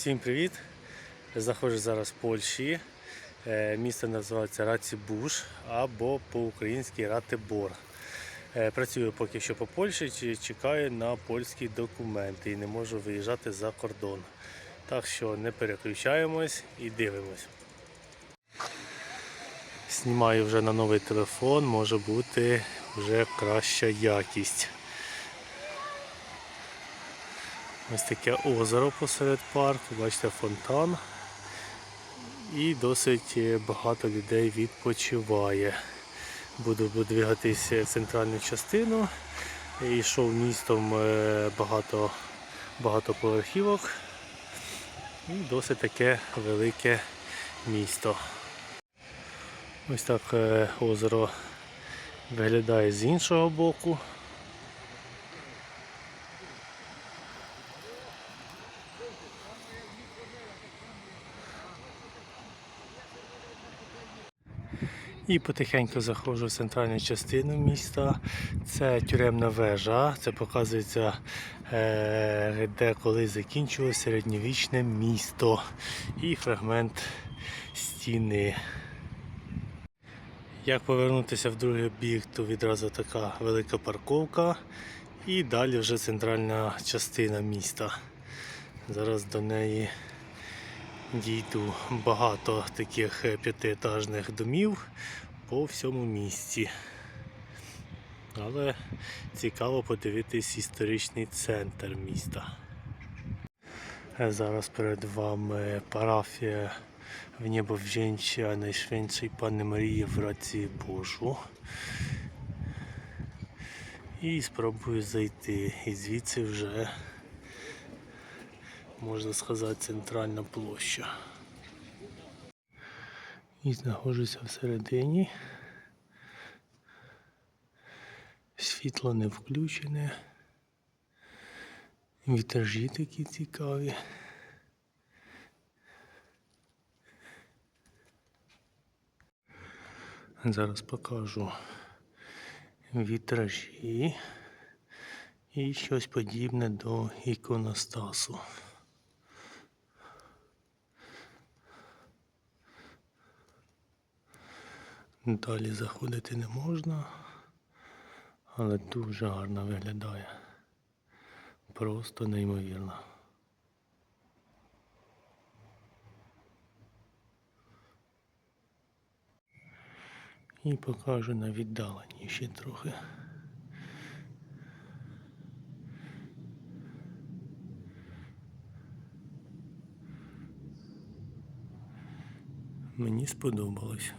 Всім привіт! Знаходжусь зараз в Польщі. Е, Місто називається Рацібуш або по-українськи Ратибор. Е, Працюю поки що по Польщі, чекаю на польські документи і не можу виїжджати за кордон. Так що не переключаємось і дивимось. Знімаю вже на новий телефон, може бути вже краща якість. Ось таке озеро посеред парку, бачите, фонтан. І досить е, багато людей відпочиває. Буду двигатися в центральну частину. Йшов містом е, багато, поверхівок. І досить таке велике місто. Ось так е, озеро виглядає з іншого боку. І потихеньку заходжу в центральну частину міста. Це тюремна вежа. Це показується, е, де колись закінчилося середньовічне місто і фрагмент стіни. Як повернутися в другий бік, то відразу така велика парковка. І далі вже центральна частина міста. Зараз до неї дійду багато таких п'ятиетажних домів по всьому місті. Але цікаво подивитись історичний центр міста. Зараз перед вами парафія в Небовженча Найшвидшої Панни Марії в Раці Божу. І спробую зайти. І звідси вже можна сказати, центральна площа. І знаходжуся всередині. Світло не включене. Вітражі такі цікаві. Зараз покажу вітражі і щось подібне до іконостасу. Далі заходити не можна, але дуже гарно виглядає. Просто неймовірно. І покажу на віддаленні ще трохи. Мені сподобалось.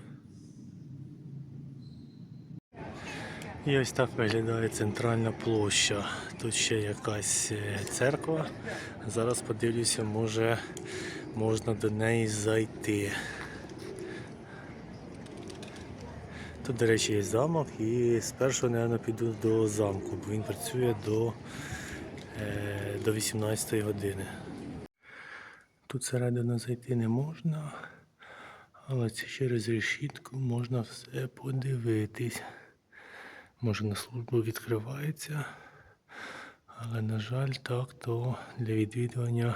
І ось так виглядає центральна площа. Тут ще якась е, церква. Зараз подивлюся, може можна до неї зайти. Тут, до речі, є замок і спершу, мабуть, піду до замку, бо він працює до, е, до 18 години. Тут всередину зайти не можна, але це через решітку можна все подивитись. Може на службу відкривається, але, на жаль, так, то для відвідування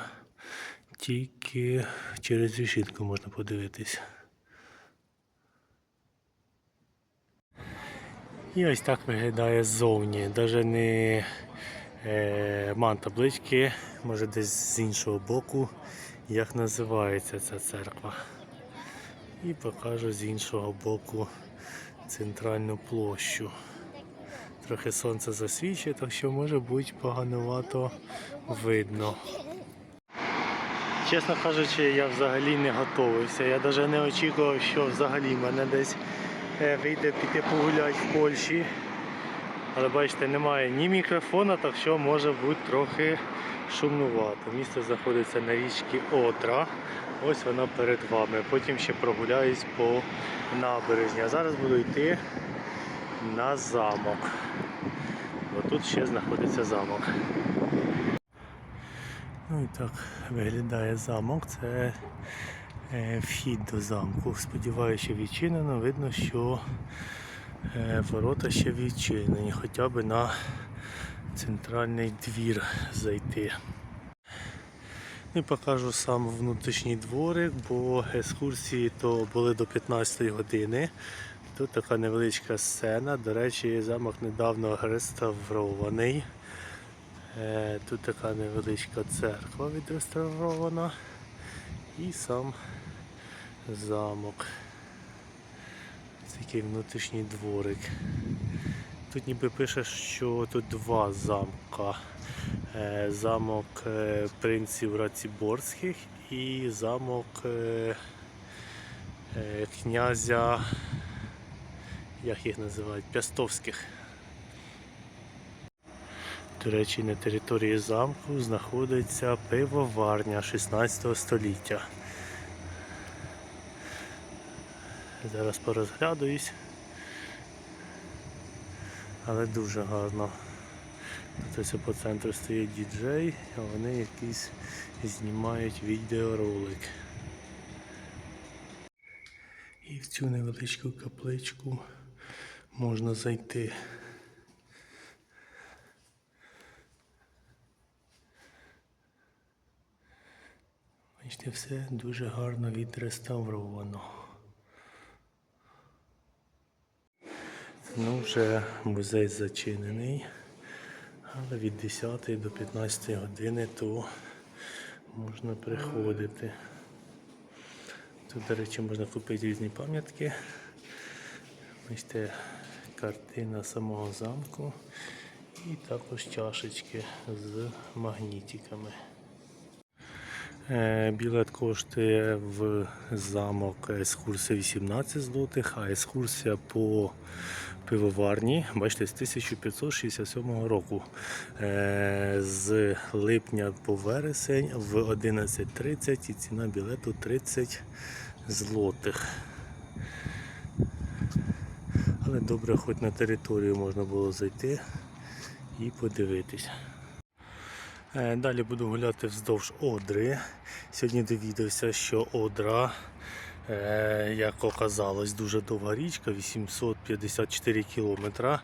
тільки через решітку можна подивитись. І ось так виглядає ззовні. Навіть не е, ман таблички, може десь з іншого боку, як називається ця церква. І покажу з іншого боку центральну площу. Трохи сонце засвічує, так що може бути поганувато видно. Чесно кажучи, я взагалі не готувався. Я навіть не очікував, що взагалі мене десь е, вийде піти погуляти в Польщі. Але бачите, немає ні мікрофона, так що може бути трохи шумнувато. Місто знаходиться на річці Одра. Ось вона перед вами. Потім ще прогуляюсь по набережні. А зараз буду йти на замок. Бо тут ще знаходиться замок. Ну і так виглядає замок. Це е, вхід до замку. Сподіваюся, що відчинено. Видно, що е, ворота ще відчинені, хоча б на центральний двір зайти. І покажу сам внутрішній дворик, бо екскурсії то були до 15 години. Тут така невеличка сцена. До речі, замок недавно реставрований. Е, Тут така невеличка церква відреставрована. І сам замок. Це такий внутрішній дворик. Тут ніби пише, що тут два замка. Е, Замок е, принців Раціборських і замок князя, як їх називають, Пястовських. До речі, на території замку знаходиться пивоварня 16 століття. Зараз порозглядуюсь, але дуже гарно. Тут ось по центру стоїть діджей, а вони якийсь знімають відеоролик. І в цю невеличку капличку можна зайти. Бачите, все дуже гарно відреставровано. Ну, вже музей зачинений, але від 10 до 15 години то можна приходити. Тут, до речі, можна купити різні пам'ятки. Бачите, картина самого замку і також чашечки з магнітиками. Е, Білет коштує в замок екскурсія 18 злотих, а екскурсія по пивоварні, бачите, з 1567 року. Е, З липня по вересень в 11.30 і ціна білету 30 злотих. Але добре, хоч на територію можна було зайти і подивитись. Е, Далі буду гуляти вздовж Одри. Сьогодні довідався, що Одра, е, як оказалось, дуже довга річка, 854 кілометра,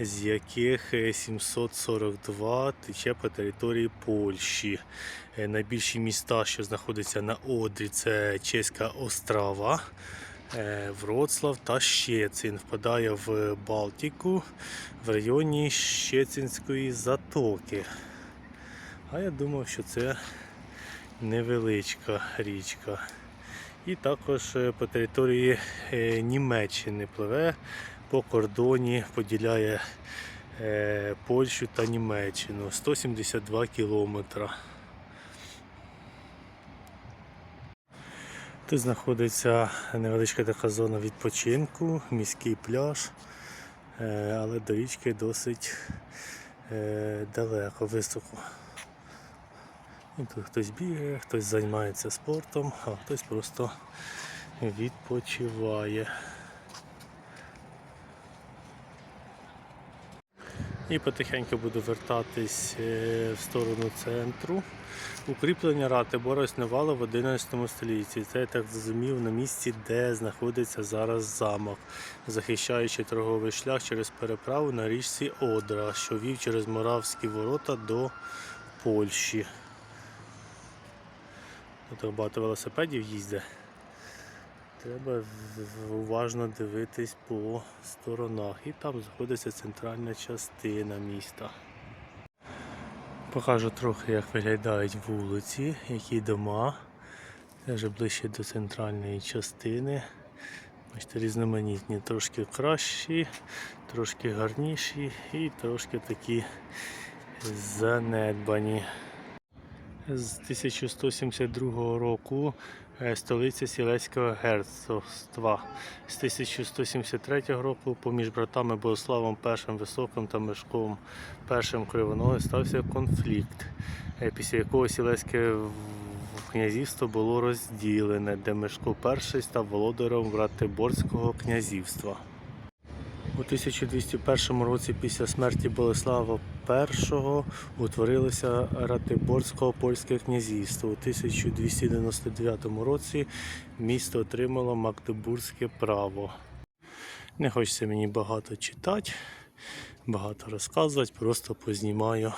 з яких е, 742 тече по території Польщі. Е, Найбільші міста, що знаходяться на Одрі, це Чеська Острава. Е, Вроцлав та Щецин впадає в Балтику в районі Щецинської затоки. А я думав, що це невеличка річка. І також е, по території е, Німеччини пливе по кордоні, поділяє Польщу та Німеччину 172 кілометра. Тут знаходиться невеличка така зона відпочинку, міський пляж, е, але до річки досить е, далеко, високо. І тут хтось бігає, хтось займається спортом, а хтось просто відпочиває. І потихеньку буду вертатись е, в сторону центру. Укріплення рати Борис Невала в 11 столітті. Це я так зрозумів на місці, де знаходиться зараз замок, захищаючи торговий шлях через переправу на річці Одра, що вів через Моравські ворота до Польщі. Тут багато велосипедів їздить. Треба уважно дивитись по сторонах. І там знаходиться центральна частина міста. Покажу трохи, як виглядають вулиці, які дома. Вже ближче до центральної частини. Бачите, різноманітні, трошки кращі, трошки гарніші і трошки такі занедбані. З 1172 року столиця Сілецького герцогства. З 1173 року поміж братами Богославом І Високим та Мешком І Кривоноги стався конфлікт, е, після якого Сілецьке князівство було розділене, де Мешко І став володарем Ратиборського князівства. У 1201 році після смерті Болеслава І утворилося Ратиборського польське князівство. У 1299 році місто отримало Магдебурзьке право. Не хочеться мені багато читати. багато розказувати, просто познімаю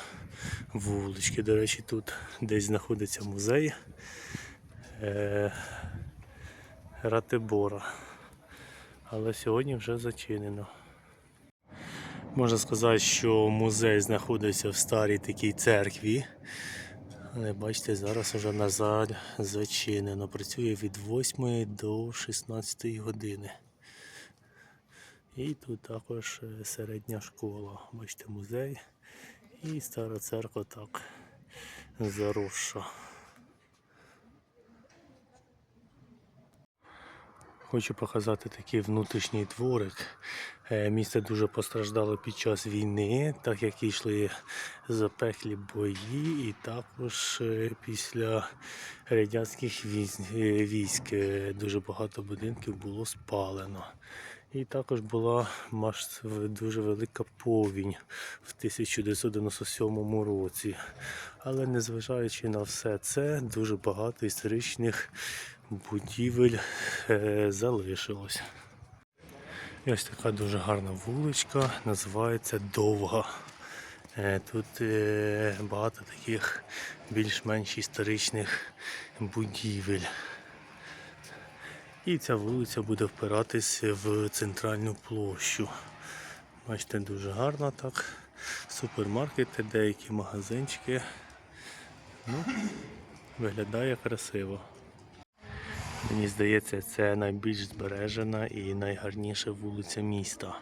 вулички. До речі, тут десь знаходиться музей е, Ратибора. Але сьогодні вже зачинено. Можна сказати, що музей знаходиться в старій такій церкві. Але бачите, зараз вже назад зачинено. Працює від 8 до 16 години. І тут також е, середня школа. Бачите, музей. І стара церква так заросша. Хочу показати такий внутрішній дворик. Е, Місце дуже постраждало під час війни, так як йшли запеклі бої, і також е, після радянських військ, е, дуже багато будинків було спалено. І також була дуже велика повінь в 1997 році. Але незважаючи на все це, дуже багато історичних будівель е, залишилось. І ось така дуже гарна вуличка, називається Довга. Е, Тут е, багато таких більш-менш історичних будівель. І ця вулиця буде впиратися в центральну площу. Бачите, дуже гарно так. Супермаркети, деякі магазинчики. Ну, виглядає красиво. Мені здається, це найбільш збережена і найгарніша вулиця міста.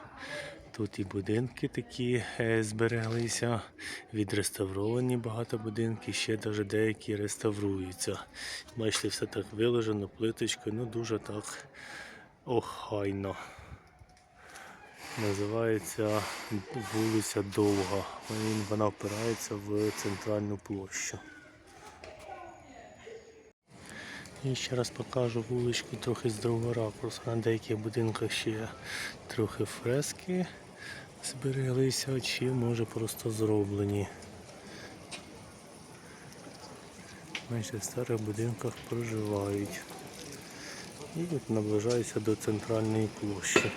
Тут і будинки такі е, збереглися, відреставровані багато будинків, ще навіть деякі реставруються. Бачите, все так виложено плиточкою, ну дуже так охайно. Називається вулиця Довга. Вона впирається в центральну площу. І ще раз покажу вуличку трохи з другого ракурсу. На деяких будинках ще трохи фрески збереглися, чи може просто зроблені. Бачите, в старих будинках проживають. І от наближаюся до центральної площі.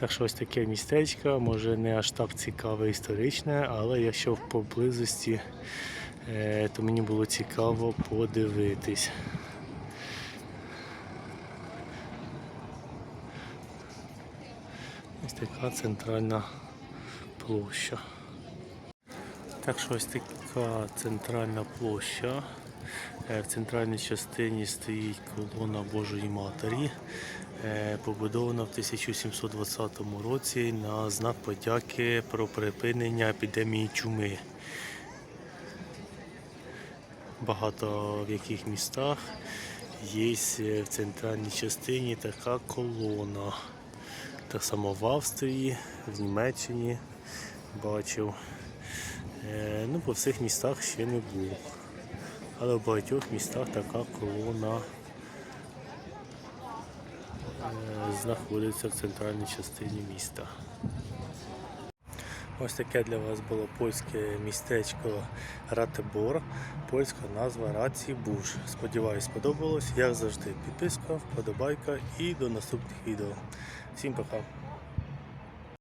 Так що ось таке містечко, може не аж так цікаве історичне, але якщо в поблизості то мені було цікаво подивитись. Ось така центральна площа. Так що ось така центральна площа. Е, В центральній частині стоїть колона Божої Матері, е, побудована в 1720 році на знак подяки про припинення епідемії чуми багато в яких містах є в центральній частині така колона. Так само в Австрії, в Німеччині бачив. Е, Ну, по всіх містах ще не був. Але в багатьох містах така колона е, знаходиться в центральній частині міста. Ось таке для вас було польське містечко Ратебор, польська назва Раці Буш. Сподіваюсь, сподобалось. Як завжди, підписка, вподобайка і до наступних відео. Всім пока!